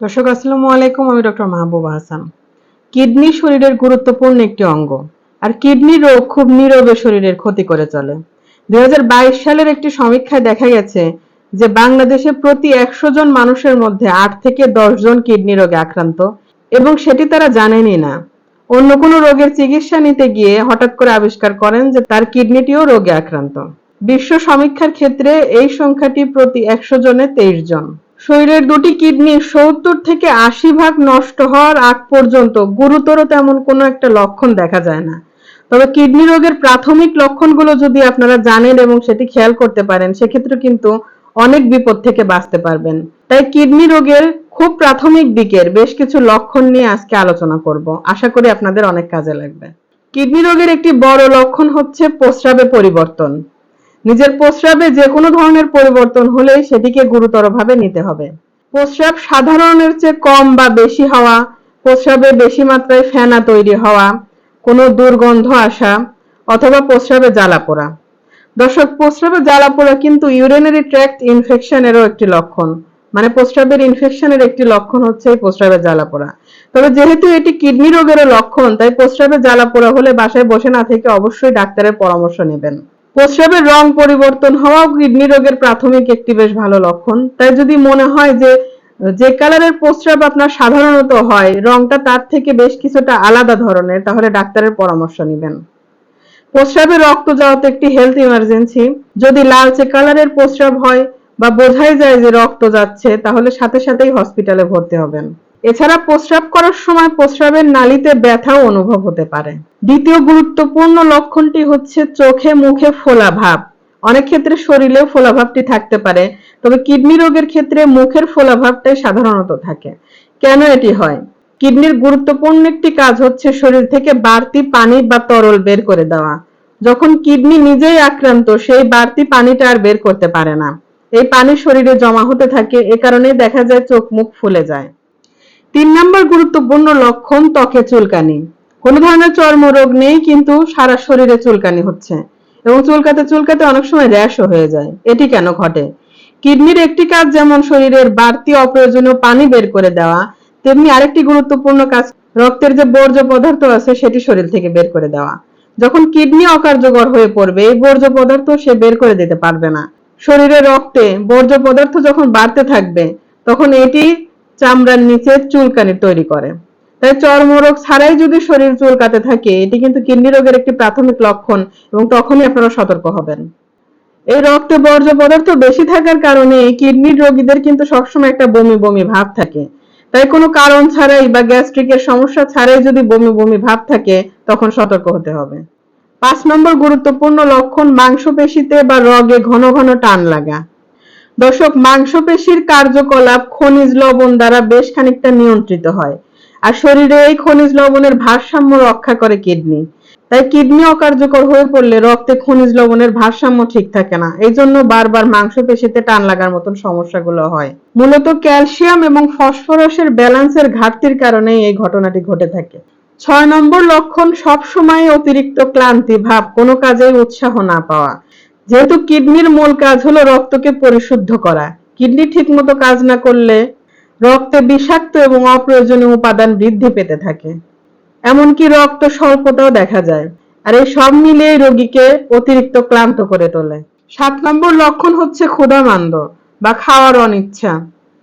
দর্শক, আসসালামু আলাইকুম, আমি ডক্টর মাহবুবা হাসান কিডনি শরীরের গুরুত্বপূর্ণ একটি অঙ্গ, আর কিডনি রোগ খুব নীরবে শরীরের ক্ষতি করে চলে। দুই হাজার বাইশ সালের একটি সমীক্ষায় দেখা গেছে যে বাংলাদেশে প্রতি একশো জন মানুষের মধ্যে আট থেকে দশ জন কিডনি রোগে আক্রান্ত, এবং সেটি তারা জানেনই না। অন্য কোনো রোগের চিকিৎসা নিতে গিয়ে হঠাৎ করে আবিষ্কার করেন যে তার কিডনিটিও রোগে আক্রান্ত। বিশ্ব সমীক্ষার ক্ষেত্রে এই সংখ্যাটি প্রতি একশো জনে তেইশ জন। শরীরের দুটি কিডনি সত্তর থেকে আশি ভাগ নষ্ট হওয়ার আগ পর্যন্ত গুরুতর তেমন কোনো একটা লক্ষণ দেখা যায় না। তবে কিডনি রোগের প্রাথমিক লক্ষণগুলো যদি আপনারা জানেন এবং সেটি খেয়াল করতে পারেন, সেক্ষেত্রে কিন্তু অনেক বিপদ থেকে বাঁচতে পারবেন। তাই কিডনি রোগের খুব প্রাথমিক দিকের বেশ কিছু লক্ষণ নিয়ে আজকে আলোচনা করব। আশা করি আপনাদের অনেক কাজে লাগবে। কিডনি রোগের একটি বড় লক্ষণ হচ্ছে প্রস্রাবে পরিবর্তন। নিজের প্রস্রাবে যে কোনো ধরনের পরিবর্তন হলেই সেটিকে গুরুতরভাবে নিতে হবে। প্রস্রাব সাধারণের চেয়ে কম বা বেশি হওয়া, প্রস্রাবে বেশি মাত্রায় ফেনা তৈরি হওয়া, কোনো দুর্গন্ধ আসা, অথবা প্রস্রাবে জ্বালা পোড়া। দর্শক, প্রস্রাবে জ্বালা পোড়া কিন্তু ইউরিনারি ট্র্যাক্ট ইনফেকশনেরও একটি লক্ষণ। মানে প্রস্রাবের ইনফেকশনের একটি লক্ষণ হচ্ছে এই প্রস্রাবে জ্বালা পোড়া। তবে যেহেতু এটি কিডনি রোগেরও লক্ষণ, তাই প্রস্রাবে জ্বালা পোড়া হলে বাসায় বসে না থেকে অবশ্যই ডাক্তারের পরামর্শ নেবেন। প্রস্রাবের রং পরিবর্তন হওয়াও কিডনি রোগের প্রাথমিক একটি বেশ ভালো লক্ষণ। তাই যদি মনে হয় যে যে কালারের প্রস্রাব আপনার সাধারণত হয়, রংটা তার থেকে বেশ কিছুটা আলাদা ধরনের, তাহলে ডাক্তারের পরামর্শ নেবেন। প্রস্রাবে রক্ত যাওয়া তো একটি হেলথ ইমার্জেন্সি যদি লালচে কালারের প্রস্রাব হয় বা বোঝাই যায় যে রক্ত যাচ্ছে, তাহলে সাথে সাথেই হসপিটালে ভর্তি হবেন। এছাড়া প্রস্রাব করার সময় প্রস্রাবের নালীতে ব্যথাও অনুভব হতে পারে। দ্বিতীয় গুরুত্বপূর্ণ লক্ষণটি হচ্ছে চোখে মুখে ফোলা ভাব। অনেক ক্ষেত্রে শরীরেও ফোলা ভাবটি থাকতে পারে, তবে কিডনি রোগের ক্ষেত্রে মুখের ফোলা ভাবটাই সাধারণত থাকে। কেন এটি হয়? কিডনির গুরুত্বপূর্ণ একটি কাজ হচ্ছে শরীর থেকে বাড়তি পানি বা তরল বের করে দেওয়া। যখন কিডনি নিজেই আক্রান্ত, সেই বাড়তি পানিটা আর বের করতে পারে না। এই পানি শরীরে জমা হতে থাকে, এ কারণে দেখা যায় চোখ মুখ ফুলে যায়। তিন নম্বর গুরুত্বপূর্ণ লক্ষণ ত্বকে চুলকানি। কোনো ধরনের চর্মরোগ নেই, কিন্তু সারা শরীরে চুলকানি হচ্ছে এবং চুলকাতে চুলকাতে অনেক সময় র্যাশও হয়ে যায়। এটি কেন ঘটে? কিডনির একটি কাজ যেমন শরীরের বাড়তি অপ্রয়োজনীয় পানি বের করে দেওয়া, তেমনি আরেকটি গুরুত্বপূর্ণ কাজ রক্তের যে বর্জ্য পদার্থ আছে সেটি শরীর থেকে বের করে দেওয়া। যখন কিডনি অকার্যকর হয়ে পড়বে, এই বর্জ্য পদার্থ সে বের করে দিতে পারবে না। শরীরে রক্তে বর্জ্য পদার্থ যখন বাড়তে থাকবে, তখন এটি চামড়ার নিচে চুলকানি তৈরি করে। তাই চর্মরোগ ছাড়াই যদি শরীর চুলকাতে থাকে, এটি কিন্তু কিডনি রোগের একটি প্রাথমিক লক্ষণ এবং তখনই আপনারা সতর্ক হবেন। এই রক্তে বর্জ্য পদার্থ বেশি থাকার কারণে কিডনির রোগীদের কিন্তু সবসময় একটা বমি বমি ভাব থাকে। তাই কোনো কারণ ছাড়াই বা গ্যাস্ট্রিকের সমস্যা ছাড়াই যদি বমি বমি ভাব থাকে, তখন সতর্ক হতে হবে। পাঁচ নম্বর গুরুত্বপূর্ণ লক্ষণ মাংসপেশিতে বা রগে ঘন ঘন টান লাগা। দর্শক, মাংসপেশির কার্যকলাপ খনিজ লবণ দ্বারা বেশ খানিকটা নিয়ন্ত্রিত হয়। আর শরীরে এই খনিজ লবণের ভারসাম্য রক্ষা করে কিডনি। তাই কিডনি অকার্যকর হয়ে পড়লে রক্তে খনিজ লবণের ভারসাম্য ঠিক থাকে না। এই জন্য বারবার মাংসপেশিতে টান লাগার মতন সমস্যাগুলো হয়। মূলত ক্যালসিয়াম এবং ফসফরাসের ব্যালেন্সের ঘাটতির কারণে এই ঘটনাটি ঘটে থাকে। ছয় নম্বর লক্ষণ, সবসময় অতিরিক্ত ক্লান্তি, ভাব, কোনো কাজেই উৎসাহ না পাওয়া। যেহেতু কিডনির মূল কাজ হলো রক্তকে পরিশুদ্ধ করা। কিডনি ঠিকমতো কাজ না করলে রক্তে বিষাক্ত এবং অপ্রয়োজনীয় উপাদান বৃদ্ধি পেতে থাকে। এমনকি রক্ত স্বল্পতাও দেখা যায়। আর এই সব মিলিয়ে রোগীকে অতিরিক্ত ক্লান্ত করে তোলে। সাত নম্বর লক্ষণ হচ্ছে ক্ষুধামান্দ বা খাওয়ার অনিচ্ছা।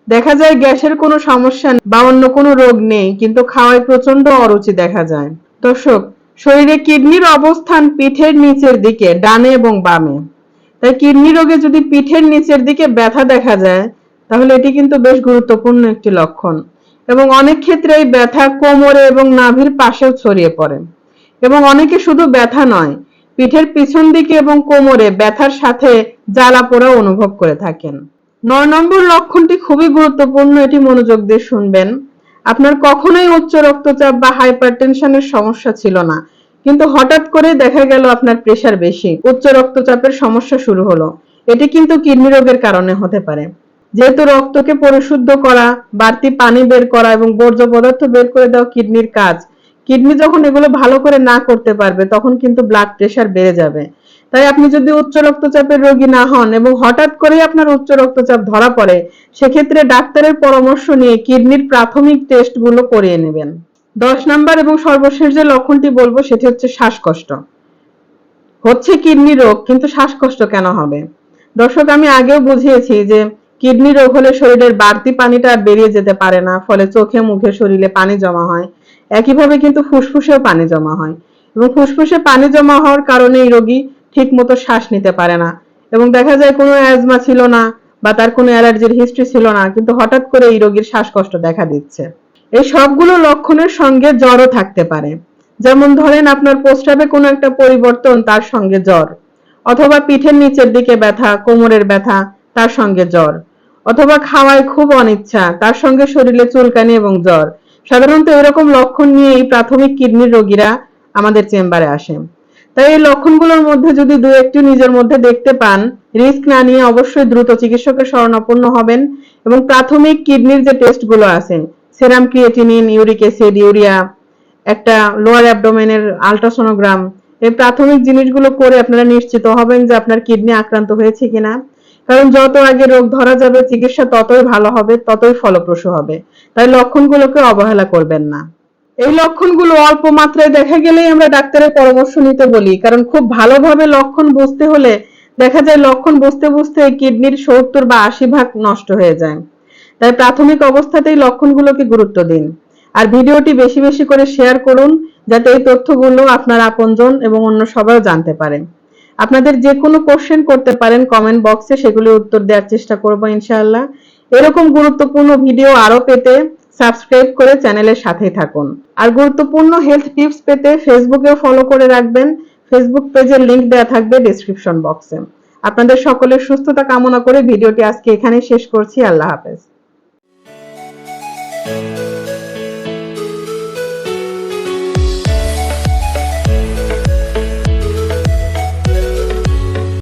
দেখা যায় গ্যাসের কোনো সমস্যা বা অন্য কোনো রোগ নেই, কিন্তু খাওয়ায় প্রচণ্ড অরুচি দেখা যায়। দর্শক, শরীরে কিডনির অবস্থান পিঠের নিচের দিকে, ডানে এবং বামে। তাই কিডনি রোগে যদি পিঠের নিচের দিকে ব্যথা দেখা যায়, তাহলে এটি কিন্তু বেশ গুরুত্বপূর্ণ একটি লক্ষণ। এবং অনেক ক্ষেত্রে এই ব্যথা কোমরে এবং নাভির পাশেও ছড়িয়ে পড়ে। এবং অনেকে শুধু ব্যথা নয়, পিঠের পিছন দিকে এবং কোমরে ব্যথার সাথে জ্বালা পোড়া অনুভব করে থাকেন। নয় নম্বর লক্ষণটি খুবই গুরুত্বপূর্ণ, এটি মনোযোগ দিয়ে শুনবেন। আপনার কখনোই উচ্চ রক্তচাপ বা হাইপারটেনশনের সমস্যা ছিল না। কিন্তু হঠাৎ করে দেখা গেল আপনার প্রেশার বেশি। উচ্চ রক্তচাপের সমস্যা শুরু হলো। এটি কিন্তু কিডনি রোগের কারণে হতে পারে। যেহেতু রক্তকে পরিশুদ্ধ করা, বাড়তি পানি বের করা এবং বর্জ্য পদার্থ বের করে দেওয়া কিডনির কাজ, কিডনি যখন এগুলো ভালো করে না করতে পারবে, তখন কিন্তু ব্লাড প্রেশার বেড়ে যাবে। তাই আপনি যদি উচ্চ রক্তচাপের রোগী না হন এবং হঠাৎ করেই আপনার উচ্চ রক্তচাপ ধরা পড়ে, সেক্ষেত্রে ডাক্তারের পরামর্শ নিয়ে কিডনির প্রাথমিক টেস্টগুলো করিয়ে নেবেন। দশ নাম্বার এবং সর্বশেষ যে লক্ষণটি বলব, সেটি হচ্ছে শ্বাসকষ্ট। হচ্ছে কিডনি রোগ, কিন্তু শ্বাসকষ্ট কেন হবে? দর্শক, আমি আগেও বুঝিয়েছি যে কিডনি রোগ হলে শরীরের বাড়তি পানিটা বেরিয়ে যেতে পারে না, ফলে চোখে মুখে শরীরে পানি জমা হয়। একইভাবে কিন্তু ফুসফুসেও পানি জমা হয়। এবং ফুসফুসে পানি জমা হওয়ার কারণে এই রোগী ঠিক মতো শ্বাস নিতে পারে না। এবং দেখা যায় কোনো অ্যাজমা ছিল না বা তার কোনো অ্যালার্জির হিস্ট্রি ছিল না, কিন্তু হঠাৎ করে এই রোগীর শ্বাসকষ্ট দেখা দিচ্ছে। এই সবগুলো লক্ষণের সঙ্গে জ্বরও থাকতে পারে। যেমন ধরেন আপনার প্রস্রাবে কোনো একটা পরিবর্তন, তার সঙ্গে জ্বর। অথবা পিঠের নিচের দিকে ব্যথা, কোমরের ব্যথা, তার সঙ্গে জ্বর। অথবা খাওয়ায় খুব অনিচ্ছা, তার সঙ্গে শরীরে চুলকানি এবং জ্বর। সাধারণত এরকম লক্ষণ নিয়ে এই প্রাথমিক কিডনির রোগীরা আমাদের চেম্বারে আসেন তাই এই লক্ষণগুলোর মধ্যে যদি দু একটি নিজের মধ্যে দেখতে পান, রিস্ক না নিয়ে অবশ্যই দ্রুত চিকিৎসকের শরণাপন্ন হবেন এবং প্রাথমিক কিডনির যে টেস্টগুলো আছে serum creatinine, uric acid, urea, একটা লোয়ার অ্যাবডোমেনের আলট্রাসোনোগ্রাম এই প্রাথমিক জিনিসগুলো করে আপনারা নিশ্চিত হবেন যে আপনার কিডনি আক্রান্ত হয়েছে কিনা। কারণ যত আগে রোগ ধরা যাবে, চিকিৎসা ততই ভালো হবে, ততই ফলপ্রসূ হবে। তাই লক্ষণগুলোকে অবহেলা করবেন না। এই লক্ষণগুলো অল্প মাত্রায় দেখা গেলেই আমরা ডাক্তারের পরামর্শ নিতে বলি। কারণ খুব ভালোভাবে লক্ষণ বুঝতে হলে দেখা যায় লক্ষণ বুঝতে বুঝতে কিডনির সত্তর বা আশি ভাগ নষ্ট হয়ে যায়। তাই প্রাথমিক অবস্থাতেই লক্ষণগুলোকে গুরুত্ব দিন। আর ভিডিওটি বেশি বেশি করে শেয়ার করুন, যাতে এই তথ্যগুলো আপনার আপনজন এবং অন্য সবাইও জানতে পারে। আপনাদের যে কোনো কোশ্চেন করতে পারেন কমেন্ট বক্সে সেগুলি উত্তর দেওয়ার চেষ্টা করব ইনশাআল্লাহ। এরকম গুরুত্বপূর্ণ ভিডিও আরও পেতে সাবস্ক্রাইব করে চ্যানেলের সাথেই থাকুন। আর গুরুত্বপূর্ণ হেলথ টিপস পেতে ফেসবুকেও ফলো করে রাখবেন। ফেসবুক পেজের লিংক দেওয়া থাকবে ডেসক্রিপশন বক্সে আপনাদের সকলের সুস্থতা কামনা করে ভিডিওটি আজকে এখানেই শেষ করছি। আল্লাহ হাফেজ। thank you